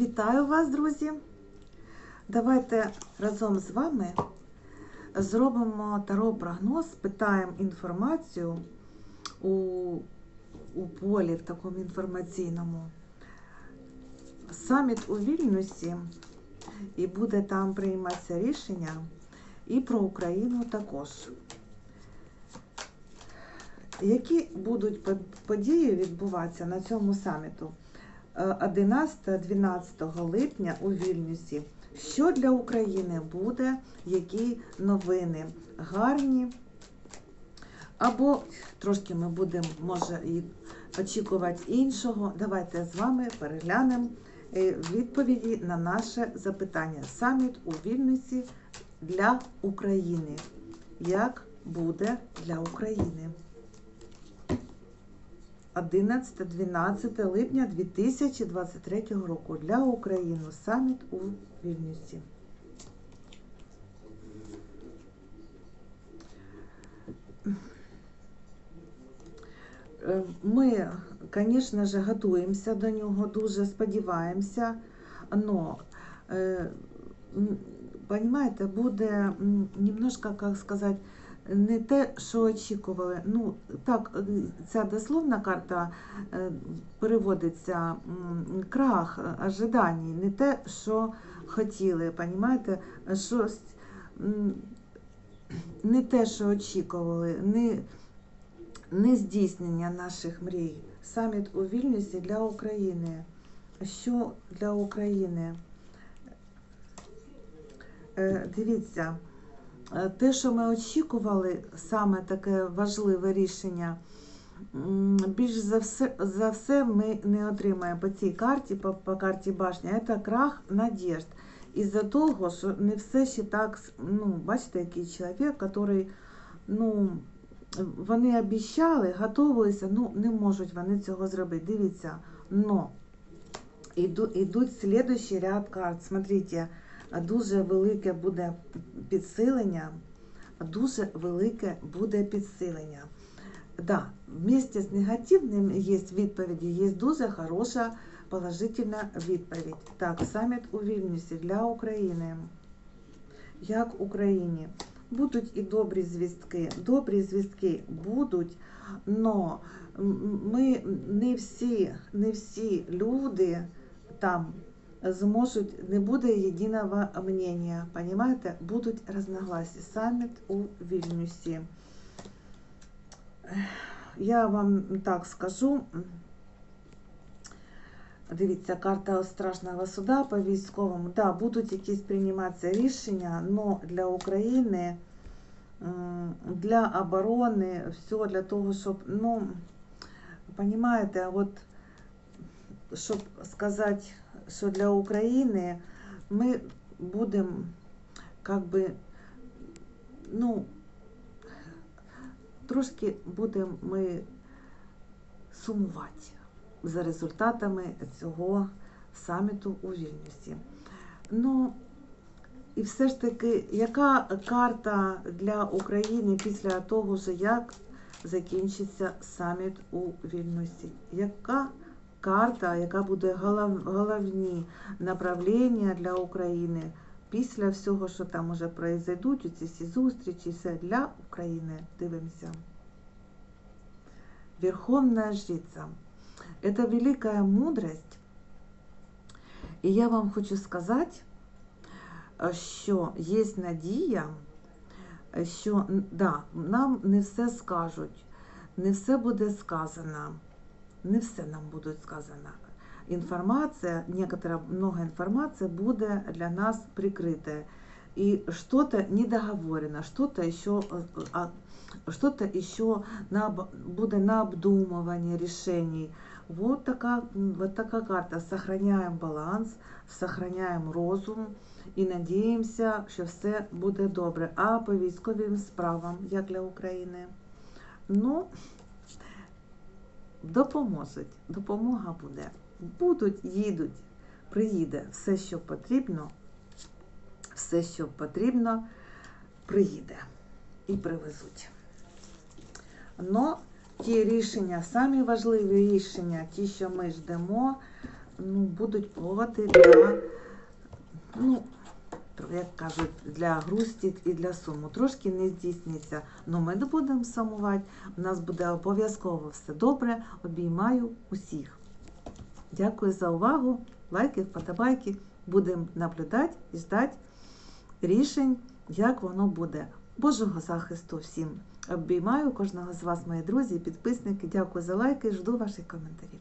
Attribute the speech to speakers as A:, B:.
A: Вітаю вас, друзі! Давайте разом з вами зробимо таро-прогноз, питаємо інформацію у, у полі в такому інформаційному. Саміт у Вільнюсі, і буде там прийматися рішення, і про Україну також. Які будуть події відбуватися на цьому саміту? 11-12 липня у Вільнюсі. Що для України буде, які новини гарні? Або трошки ми будемо, може, і очікувати іншого. Давайте з вами переглянемо відповіді на наше запитання. Саміт у Вільнюсі для України. Як буде для України? 11-12 липня 2023 року для України саміт у Вільнюсі. Ми, звісно ж, готуємося до нього, дуже сподіваємося, але, розумієте, буде немножко, як сказати, не те, що очікували. Ну, так, ця дословна карта е, переводиться крах ожиданий, не те, що хотіли, розумієте, щось не те, що очікували, не, не здійснення наших мрій. Саміт у Вільнюсі для України. Що для України? Е, дивіться. Е, те, що ми очікували, саме таке важливе рішення, більш за все за все ми не отримаємо по цій карті, по, по карті башня, це крах надіжд. Із-за того, що не все ще так, ну, бачите, який чоловік, який, ну, вони обіцяли, готувалися, ну, не можуть вони цього зробити. Дивіться, но ідуть слідуючий ряд карт. Смотрите, дуже велике буде підсилення, дуже велике буде підсилення. Да, вместе з негативним є відповіді, є дуже хороша положительна відповідь. Так, саміт у Вільнюсі для України. Як Україні. Будуть і добрі звістки. Добрі звістки будуть, але ми не всі, не всі люди там зможуть, не буде єдиного мнения, понимаете? Будуть разногласия. Саміт у Вільнюсі. Я вам так скажу. Дивіться, карта страшного суда по військовому. Да, будуть якісь прийматися рішення, але для України, для оборони, все для того, щоб, ну, понимаете, от, щоб сказати, що для України ми будемо как би, ну, трошки будемо ми сумувати за результатами цього саміту у Вільнюсі. Ну, і все ж таки, яка карта для України після того, як закінчиться саміт у Вільнюсі? Яка карта, яка буде головні направлення для України після всього, що там уже произойдуть, ці всі зустрічі, все для України. Дивимося. Верховна жриця. Это великая мудрость. І я вам хочу сказати, що є надія, що да, нам не все скажуть, не все буде сказано не все нам буде сказано. Информация, некоторая, много информации буде для нас прикрытая. И что-то недоговорено, что-то еще, что-то еще на, буде на обдумывание решений. Вот такая, вот такая карта. Сохраняем баланс, сохраняем розум і надіємося, що все буде добре. А по військовим справам, як для України, ну, допоможуть. Допомога буде. Будуть, їдуть, приїде все, що потрібно, все, що потрібно, приїде і привезуть. Но ті рішення, самі важливі рішення, ті, що ми ждемо, ну, будуть поводи для, ну, як кажуть, для грусті і для суму. Трошки не здійсниться. але ми не будемо сумувати. У нас буде обов'язково все добре. Обіймаю усіх. Дякую за увагу. Лайки, вподобайки. Будемо наблюдати і ждати рішень, як воно буде. Божого захисту всім. Обіймаю кожного з вас, мої друзі, підписники. Дякую за лайки. Жду ваших коментарів.